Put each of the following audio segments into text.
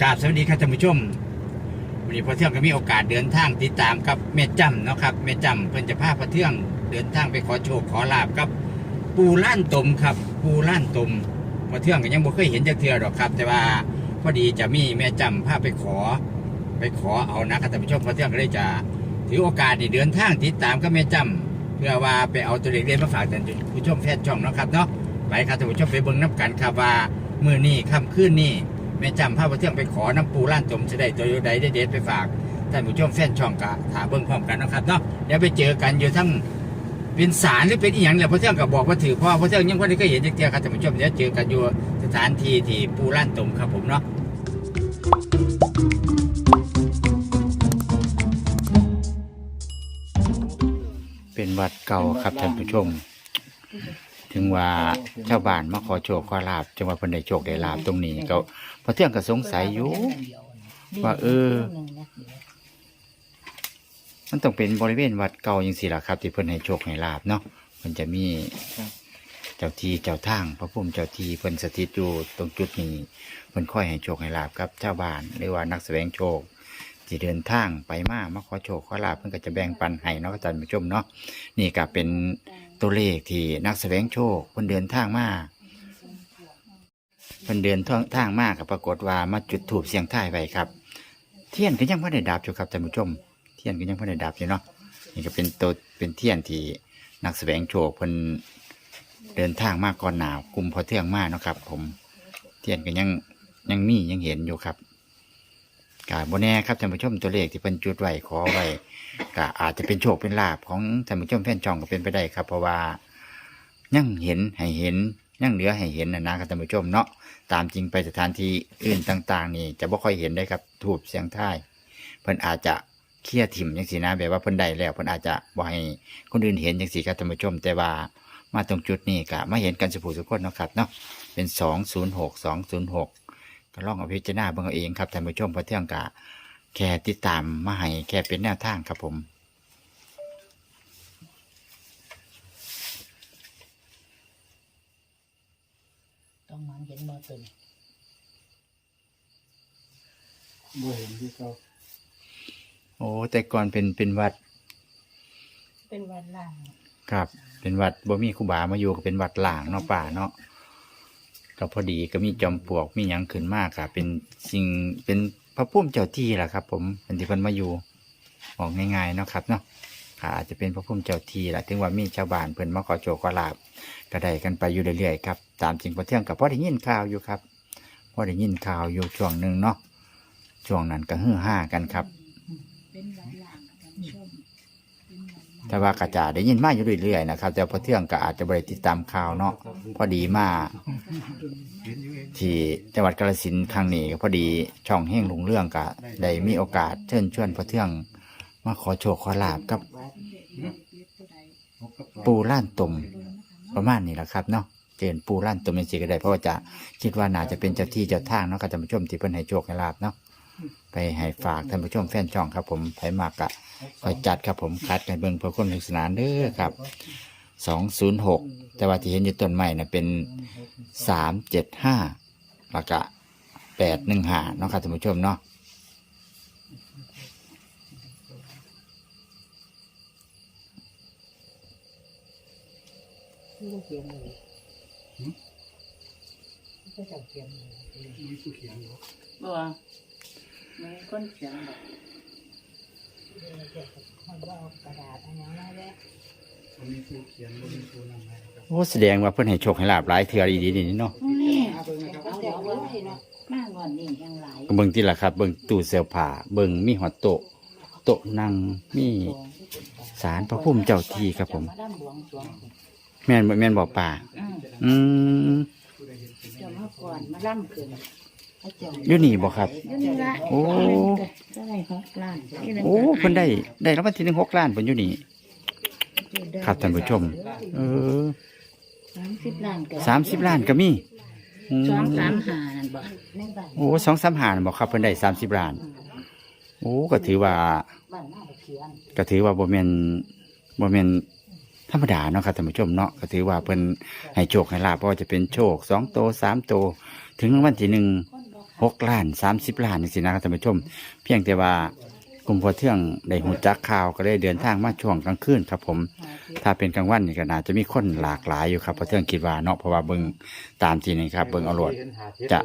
กราบสวัสดีครับท่านผู้ชมวันนี้พอเที่ยงก็มีโอกาสเดินทางติดตามกับแม่จำเนาะครับแม่จำเพิ่นจะพาพอเที่ยงเดินทางไปขอโชคขอลาบกับ ปูล้านตมครับ ปูล้านตมพอเที่ยงก็ยังบ่เคยเห็นจักเทื่อหรอกครับ แต่ว่าพอดีจะมีแม่จำพาไปขอ ไปขอเอานะครับท่านผู้ชมพอเที่ยงก็เลยจะถือโอกาสนี่เดินทางติดตามกับแม่จำเพื่อว่าไปเอาตัวเลขเด่นมาฝากท่านผู้ชมแฟนช่องเนาะครับเนาะไปครับท่านผู้ชมไปเบิ่งน้ำกันครับว่ามื้อนี้ค่ำคืนนี้ แม่จำพาพอเที่ยงไปขอน้ำปูล้านตมจะได้ตัวใดได้เด็ดไปฝากท่านผู้ชมแฟนช่องกะถาเบิ่งพร้อมกันนะครับเนาะเดี๋ยวไปเจอกันอยู่ทั้งเป็นสารหรือเป็นอีหยังแหละพอเที่ยงก็บอกว่าถือเพระเที่ยงยังไม่ได้เคยเห็นจักเทียครับท่านผู้ชมเดี๋ยวเจอกันอยู่สถานที่ที่ปูล้านตมครับผมเนาะเป็นวัดเก่าครับท่านผู้ชม ถึงว่าชาวบ้านมาขอโชคขอลาบจังว่าเพิ่นได้โชคได้ลาบตรงนี้ก็พอเที่ยงก็สงสัยอยู่ ว่าเออ มันต้องเป็นบริเวณวัดเก่าอย่างสิล่ะครับ ที่เพิ่นให้โชคให้ลาบเนาะมันจะมีเจ้าที่เจ้าทางพระภูมิเจ้าที่เพิ่นสถิตอยู่ตรงจุดนี้เพิ่นค่อยให้โชคให้ลาบกับชาวบ้านหรือว่านักแสวงโชคที่เดินทางไปมามาขอโชคขอลาบเพิ่นก็จะแบ่งปันให้เนาะท่านผู้ชมเนาะนี่ก็เป็น ตัวเลขที่นักแสวงโชคเพิ่นเดินทางมาเพิ่นเดินทางมาก็ปรากฏว่ามาจุดถูปเสียงท้ายไว้ครับ เทียนก็ยังบ่ได้ดับอยู่ครับท่านผู้ชม เทียนก็ยังบ่ได้ดับอยู่เนาะนี่ก็เป็นตัวเป็นเทียนที่นักแสวงโชคเพิ่นเดินทางมากก่อนหนาวกลุ่มพอเที่ยงมาเนาะครับ ผม เทียนก็ยังยังมียังเห็นอยู่ครับ กาบแน่ครับท่านผู้ชมตัวเลขที่เพิ่นจุดไว้ขอไว้ก็อาจจะเป็นโชคเป็นลาภของท่านผู้ชมแฟนจองก็เป็นไปได้ครับ เพราะว่ายังเห็นให้เห็นยังเหลือให้เห็นนะนะครับท่านผู้ชมเนาะตามจริงไปสถานที่อื่นต่าง ๆ นี่จะบ่ค่อยเห็นได้ครับถูกเสียงท้ายเพิ่นอาจจะเคลียร์ถิ่มจังสีนะแบบว่าเพิ่นได้แล้วเพิ่นอาจจะบ่ให้คนอื่นเห็นจังสีครับท่านผู้ชม แต่ว่ามาตรงจุดนี้ก็มาเห็นกันสุภูสุคนเนาะครับเนาะเป็นสองศูนย์หกสองศูนย์หก ก็ลองเอาพิจารณาเบิ่งเอาเองครับท่านผู้ชมเพอเที่ยงกะแค่ติดตามมาให้แค่เป็นแนวทางครับผมต้องมันเห็นบ่ตุนบ่เห็นที่เขาโอ้แต่ก่อนเป็นเป็นวัดเป็นวันล่างครับ เป็นวัดบ่มีครูบามาอยู่ก็เป็นวัดหลางเนาะป่าเนาะ ก็พอดีก็มีจอมปลวกมีหยังขึ้นมากค่ะ เป็นสิ่งเป็นพระพุ่มเจ้าที่แหละครับ ผมเป็นที่เพิ่นมาอยู่บอกง่ายๆเนาะครับเนาะค่ะอาจจะเป็นพระพุ่มเจ้าที่แหละถึงว่ามีชาวบ้านเพิ่นมาขอโชคขอลาบก็ได้กันไปอยู่เรื่อยๆครับตามจริงพอเที่ยงกับพอได้ยินข่าวอยู่ครับพอได้ยินข่าวอยู่ช่วงหนึ่งเนาะช่วงนั้นก็ฮือฮากันครับ เป็นวันล่างท่านผู้ชมเป็นวันล่าง แต่ว่ากระจาได้ยินมาอยู่เรื่อยๆนะครับแต่พอเที่ยงก็อาจจะบริติดตามข่าวเนาะพอดีมาที่จังหวัดกาฬสินธุ์ครั้งนี้ก็พอดีช่องแห้งลุงเรื่องก็ได้มีโอกาสเชิญชวนพอเที่ยงมาขอโชคขอลาบกับปูล้านตมประมาณนี้แหละครับเนาะเจนปูล้านตมยังสิก็ไดเพราะว่าจะคิดว่าน่าจะเป็นเจ้าที่เจ้าทางเนาะกับท่าชมที่เพิ่นให้โชคให้ลาบเนาะ ไปให้ฝากท่านผู้ชมแฟนช่องครับ ผมไผมากกะคอยจัดครับผมคัดกันเบิ่งเพื่อคนสนุกสนานเด้อครับสองศูนย์หกแต่ว่าที่เห็นอยู่ต้นไม้น่ะเป็นสามเจ็ดห้าแล้วก็แปดหนึ่งห้าเนาะครับท่านผู้ชมเนาะลูกเขียนเลยก็จะเขียนเลยมีผู้เขียนอยู่บ่ไม่คนเขียนแบบมันว่าเอากระดาษอั นนี้มาแล้วบ่มีผู้เขียนบ่มีผู้นำให้ครับโอ้แสดงว่าเพิ่นให้โชคให้ลาบหลายเทื่อดีดีนี่เนาะนี่หาเบิ่งนะครับเอาเดี๋ยวเบิ่งสิเนาะมากก่อนนี่ยังหลายก็เบิ่งที่ละครับ เบิ่งตู้เสื้อผ้าเบิ่งมีหอดโต๊ะโต๊ะนั่งมีศาลพระภูมิเจ้าที่ครับผมจะาดำหลวงสวงแม่นบ่แม่นบ่ป่า อืมอืมเจะมาก่อนมาล่ำขึ้นพระเจ้า อยู่นี่บ่ครับ อยู่นี่ละโอ้ได้หกล้านโอ้เพิ่นได้ได้รางวัลที่หนึ่งหกล้านเพิ่นอยู่นี่ ครับท่านผู้ชม เออสามสิบล้านก็สามสิบล้านก็มีอืมสองสามห้านั่นบ่ในบ้านโอ้สองสามหานบ่ครับเพิ่นได้สามสิบล้าน โอ้ก็ถือว่าบ้านหน้าตะเคียนก็ถือว่าบ่แม่นบ่แม่นธรรมดาเนาะครับท่านผู้ชมเนาะก็ถือว่าเพิ่นให้โชคให้ลาบเพราะว่าจะเป็นโชคสองโตสามโต ถึงรางวัลที่หนึ่งคนบ่ข หกล้านสามสิบล้านนี่สินะครับท่านผู้ชม เพียงแต่ว่ากลุ่มพอเที่ยงได้หูจักข่าวก็ได้เดินทางมาช่วงกลางคืนครับผม ถ้าเป็นกลางวันนี่ก็น่าจะมีคนหลากหลายอยู่ครับพอเที่ยงคิดว่าเนาะเพราะว่าเบิ่งตามที่นี่ครับเบิ่งเอาโลดจะ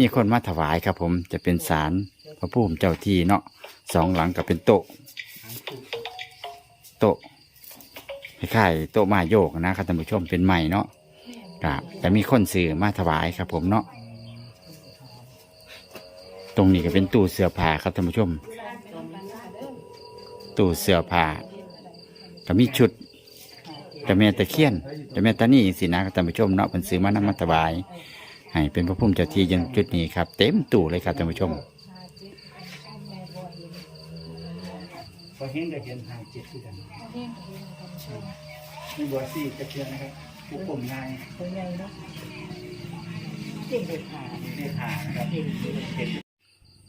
มีคนมาถวายครับผมจะเป็นศาลพระภูมิเจ้าที่เนาะสองหลังก็เป็นโต๊ะโต๊ะคล้ายๆโต๊ะไมาโยกนะครับท่านผู้ชมเป็นใหม่เนาะก็จะมีคนสื่อมาถวายครับผมเนาะ ตรงนี้ก็เป็นตู้เสื้อผ้าครับท่านผู้ชม ตู้เสื้อผ้าก็มีชุดเจะแม่ตะเคียนเจะแม่ตานี่สินะครับท่านผู้ชมเนาะเป็นซื้อมานำมาถวายให้เป็นพระพุ่มเจ้าที่ยังจุดนี้ครับ เต็มตู้เลยครับท่านผู้ชมพอเห็นก็เห็นหาเจ็ดที่กันมีบัวสี่ตะเคียนนะครับผู้ผมนายตัวใหญ่เนาะเก่งเด็ดขาดเลขานะครับเห็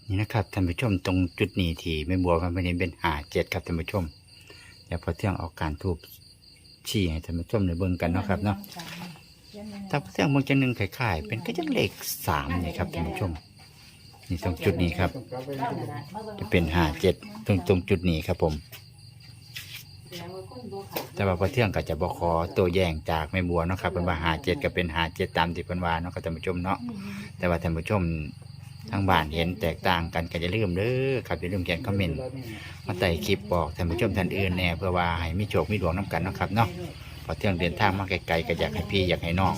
นนี่นะครับท่านผู้ชมตรงจุดนี้ที่ไม่บัวมันเป็นเป็นหาเจ็ดครับท่านผู้ชมเดี๋ยวพอเที่ยงเอาการทูบชี้ให้ท่านผู้ชมในเบิ่งกันเนาะครับเนาะถ้าพอเที่ยงเบิ่งจังหนึ่งคล้ายๆเป็นก็จังเลขสามนี่ครับท่านผู้ชม นี่ตรงจุดนี้ครับต้องกลับไปจะเป็นหาเจ็ดตรงตรงจุดนี้ครับผม แต่ว่าพอเที่ยงก็จะบอขอตัวแย่งจากแม่บัวเนาะครับเป็นว่าหาเจ็ดก็เป็นหาเจ็ดตามที่เพิ่นว่าเนาะครับท่านผู้ชมเนาะแต่ว่าท่านผู้ชม ทางบ้านเห็นแตกต่างกันก็จะลืมเด้อครับอย่าลืมเขียนคอมเมนต์มาใต้คลิปบอกท่านผู้ชมท่านอื่นแน่เพื่อว่าให้มีโชคมีดวงน้กันนะครับเนาะพอเที่ยงเดินทางมาไกลๆก็อยากให้พี่อยากให้น้อง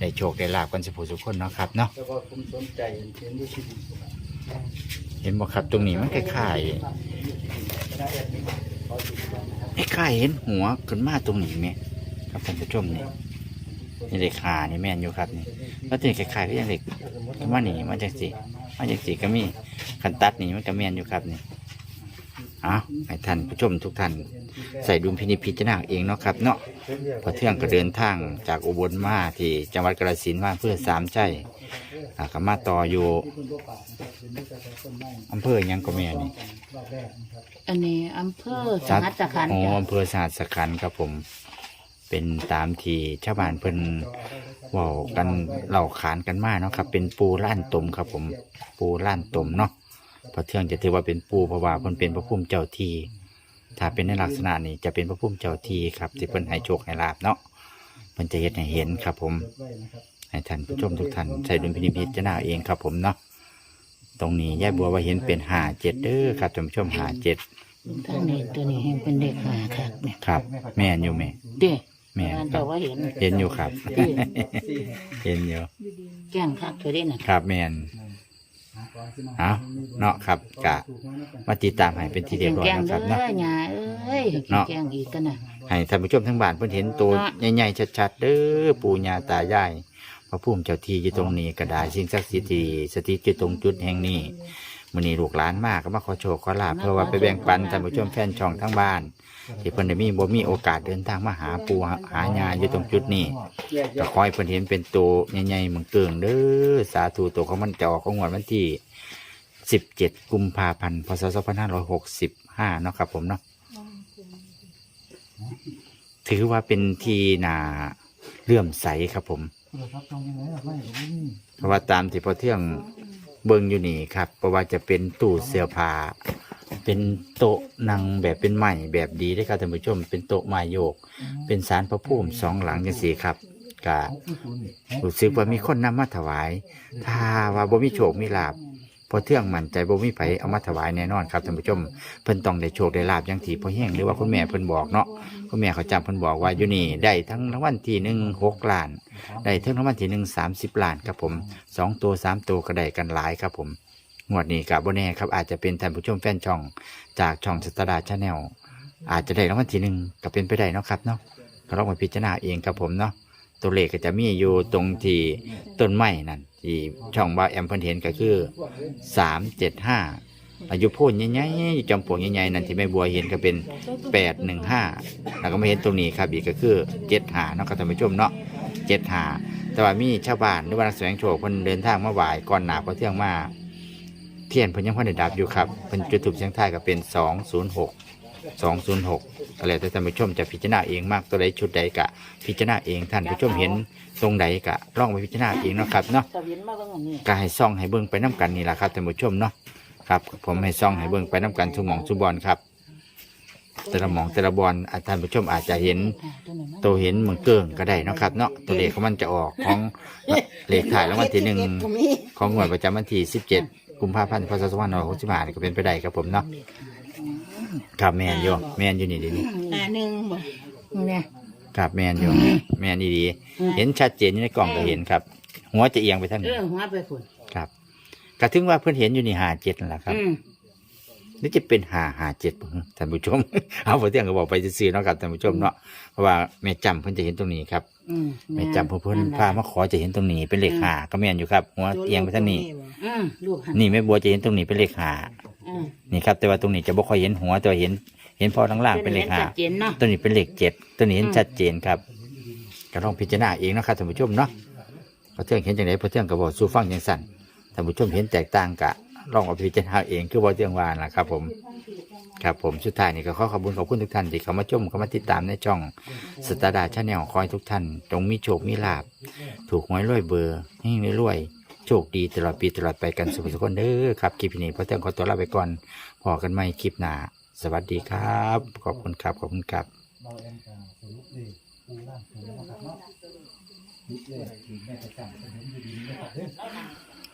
ได้โชคได้ลาบกันสุขสุขคนเนาะครับเนาะเห็นด้วยที่ดินเห็นบ่ครับตรงนี้มันคล้ายๆคล้ายเห็นหัวขึ้นมาตรงนี้ไหมครับท่านผู้ชมเนี่ย นี่เด็กขานี่แม่นอยู่ครับนี่แล้วตัวนี้คล้ายๆก็ยังเด็กมาหนีมาจากสิมาจากสิก็มีคันตัดนี่มันก็แม่นอยู่ครับนี่เอาให้ท่านผู้ชมทุกท่านใส่ดุลพินิจพิจารณาเองเนาะครับ เนาะพอเที่ยงก็เดินทางจากอุบลมาที่จังหวัดกระสินธุ์มาเพื่อสามใจอ่าก็มาต่ออยู่อำเภอหยังก็แม่นี่อันนี้อำเภอสหัสสขันธ์อ๋อจ้ะอำเภอสหัสขันธ์ครับผม เป็นตามที่ชาวบ้านเพิ่นเว่ากันเล่าขานกันมาเนาะครับ เป็นปูล้านตมครับ ผมปูล้านตมเนาะเพราะเที่ยงจะถือว่าเป็นปูเพราะว่าเพิ่นเป็นพระพุ่มเจ้าที่ถ้าเป็นในลักษณะนี้จะเป็นพระพุ่มเจ้าที่ครับที่เพิ่นให้โชคให้ลาบเนาะเพิ่นจะเห็นให้เห็นครับ ผมให้ท่านผู้ชมทุกท่านใช้ดุลพินิจพิจารณาเองครับ ผมเนาะตรงนี้ยายบัวว่าเห็นเป็นหาเจ็ดเด้อครับท่านผู้ชมหาเจ็ดท่านนี้ตัวนี้เห็นเป็นเด็กขาครับเนี่ยครับ แม่นอยู่แม่ เด้ แม่นงานคแต่รับว่าเห็นเห็นอยู่ครับเด้เห็นอยู่ แจ้งคักเธอได้น่ะครับแม่นเอาเนาะครับกะมาติดตามให้เป็นทีเรียบร้อยแจ้งนะคเด้รับเนาะอหยาเอ้ยเนาะ แจ้งอีกกันน่ะ ให้ท่านผู้ชมทั้งบ้านเพิ่นเห็นตัวเนาะใหญ่ๆชัดๆเด้อปู่ย่าตายายพระภูมิเจ้าที่อยู่ตรงนี้ก็ได้สิ่งศักดิ์สิทธิ์ที่สถิตอยู่ตรงจุดแห่งนี้มื้อนี้ลูกหลานมากก็มาขอโชคขอลาภเพื่อว่าไปแบ่งปันท่านผู้ชมแฟนช่องทั้งบ้าน ที่เพิ่นได้มีบ่มีโอกาสเดินทางมาหาปูหาญาอยู่ตรงจุดนี้ก็ขอให้เพิ่นเห็นเป็นตัวใหญ่ๆเหมือนเกิงเด้อสาธุตัวของมันจะออกของงวดวันที่ 17 กุมภาพันธ์พศ2565เนาะครับผมเนาะถือว่าเป็นที่นาเลื่อมใสครับผมเพราะว่าตามที่พอเที่ยงเบิ่งอยู่นี่ครับเพราะว่าจะเป็นตู้เสื้อผ้า เป็นโต๊ะนั่งแบบเป็นไม้แบบดีได้อครับท่านผู้ชม เป็นโต๊ะไม้โยก เป็นสารพระภูมิสองหลังจังสี่ครับกะรู้สึกว่ามีคนนำมาถวาย ถ้าว่าบ่มีโชคมีลาบพอเที่ยงมั่นใจบ่มีไผเอามาถวายแน่นอนครับท่านผู้ชมเพิ่นต้องได้โชคได้ลาบอย่างที่พ่อแห้งหรือว่าคุณแม่เพิ่นบอกเนาะคุณแม่เขาจำเพิ่นบอกว่าอยู่นี่ได้ทั้งรางวัลที่หนึ่งหกล้าน ได้ทั้งรางวัลที่หนึ่งสามสิบล้านครับผมสองตัวสามตัวก็ได้กันหลายครับผม งวดนี้กับโบแน่ครับอาจจะเป็นท่านผู้ชมแฟนช่องจากช่องสตาร์ดาชาแนลอาจจะได้รางวัลที่หนึ่งก็เป็นไปได้เนาะครับเนาะก็ลองมาพิจารณาเองครับผมเนาะตัวเลขก็จะมีอยู่ตรงที่ต้นไม้นั่นที่ช่องว่าแอมเพิ่นเห็นก็คือสามเจ็ดห้าอายุโพูนใหญ่ๆจอมปลวกใหญ่ๆนั่นที่แม่บัวเห็นก็เป็นแปดหนึ่งห้าแล้วก็ไม่เห็นตรงนี้ครับอีกก็คือเจ็ดหาเนาะครับท่านผู้ชมเนาะเจ็ดหาแต่ว่ามีชาวบ้านหรือว่านักแสดงโชว์เพิ่นเดินทางมาไหว้ก่อนหนาพอเที่ยงมา เทียนเพิ่นยังพันได้ดับอยู่ครับเพิ่นจุดถูกเสียงทายก็เป็นสองศูนย์หกสองศูนย์หกก็แล้วแต่ท่านผู้ชมจะพิจารณาเองมากตัวใดชุดใดกะ พิจารณาเองท่านผู้ชมเห็นตรงใดกะลองไปพิจารณาเองเนาะครับเนาะจะเห็นมาเบิ่งอันนี้ก็ให้ซ่องให้เบิ่งไปน้กันนี่แหละครับท่านผู้ชมเนาะครับ ผมให้ซ่องให้เบิ่งไปน้กันทุกหมองทุกบอลครับ แต่ละหมองแต่ละบอลอาท่านผู้ชมอาจจะเห็น อ่าตัวไหนนะตัวเห็นเหมือนเกิงก็ได้เนาะครับเนาะตัวเลขของมันจะออกของเลขถ่ายรางวัลที่หนึ่งของงวดประจำวันที่สิบเจ็ด กุมภาพันธ์พศสองพันห้าร้อยหกสิบห้านี่ก็เป็นไปได้ครับผมเนาะครับแมนอยู่แมนอยู่นี่ดีนี่อ่าหนึ่งบ่เนี่ยครับแมนอยู่แมนดีๆเห็นชัดเจนอยู่ในกล่องก็เห็นครับ หัวจะเอียงไปทางเอนี้อหัวไปฝุ่นครับก็ถึงว่าเพื่อนเห็นอยู่นี่หาเจ็ดนั่นแหละครับ อืมนี่จะเป็นหาหาเจ็ดบ่ท่านผู้ชม เอาพอเที่ยงก็บอกไปซื่อๆเนาะครับท่านผู้ชมเนาะเพราะว่าแม่จำเพิ่นจะเห็นตรงนี้ครับ อืมแม่จำเพิ่นเพิ่นพามาขอจะเห็นตรงนี้เป็นเลขหาก็แม่นอยู่ครับหัวเอียงไปทางนี้อืมลูกหันนี่แม่บัวจะเห็นตรงนี้เป็นเลขหาอืมนี่ครับ แต่ว่าตรงนี้จะบ่ค่อยเห็นหัวแต่ว่าเห็น เห็นพอล่างๆเป็นเลขหาชัดเจนเนาะตัวนี้เป็นเลขเจ็ดตัวนี้เห็นอืมชัดเจนครับก็ลองพิจารณาเองเนาะครับท่านผู้ชมเนาะพอเที่ยงเห็นจังไดพอเที่ยงก็บอกสู่ฟังจังสั่นท่านผู้ชมเห็นแตกต่างกะลองเอาไปพิจารณาเองคือพอเที่ยงว่าล่ะครับผม ครับผมสุดท้ายนี่ก็ขอขอบคุณขอบคุณทุกท่านที่เข้ามาชมเข้ามาติดตามในช่องสตาร์ดาชาแนลคอยทุกท่านจงมีโชคมีลาบ ถูกหวยรวยเบอร์ให้รวย โชคดีตลอดปีตลอดไปกันสุขสุขคนเด้อครับคลิปนี้พอเที่ยงขอตัวลาไปก่อนพอกันใหม่คลิปหน้าสวัสดีครับ ขอบคุณครับขอบคุณครับ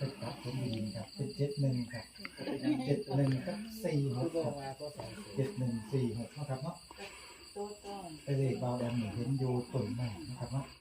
เราเอ็นกาสรุปเลยปูร่างปูนะครับเนาะนิดแม่ประจำเป็นเห็นอยู่ดีนะครับเด้อเป็นครับเป็นอยู่ดีครับเป็นเจ็ดหนึ่งครับเจ็ดหนึ่งครับสี่หกครับเจ็ดหนึ่งสี่หกนะครับเนาะไปเลยเบาแดงเห็นอยู่ตุ่นหน้านะครับเนาะ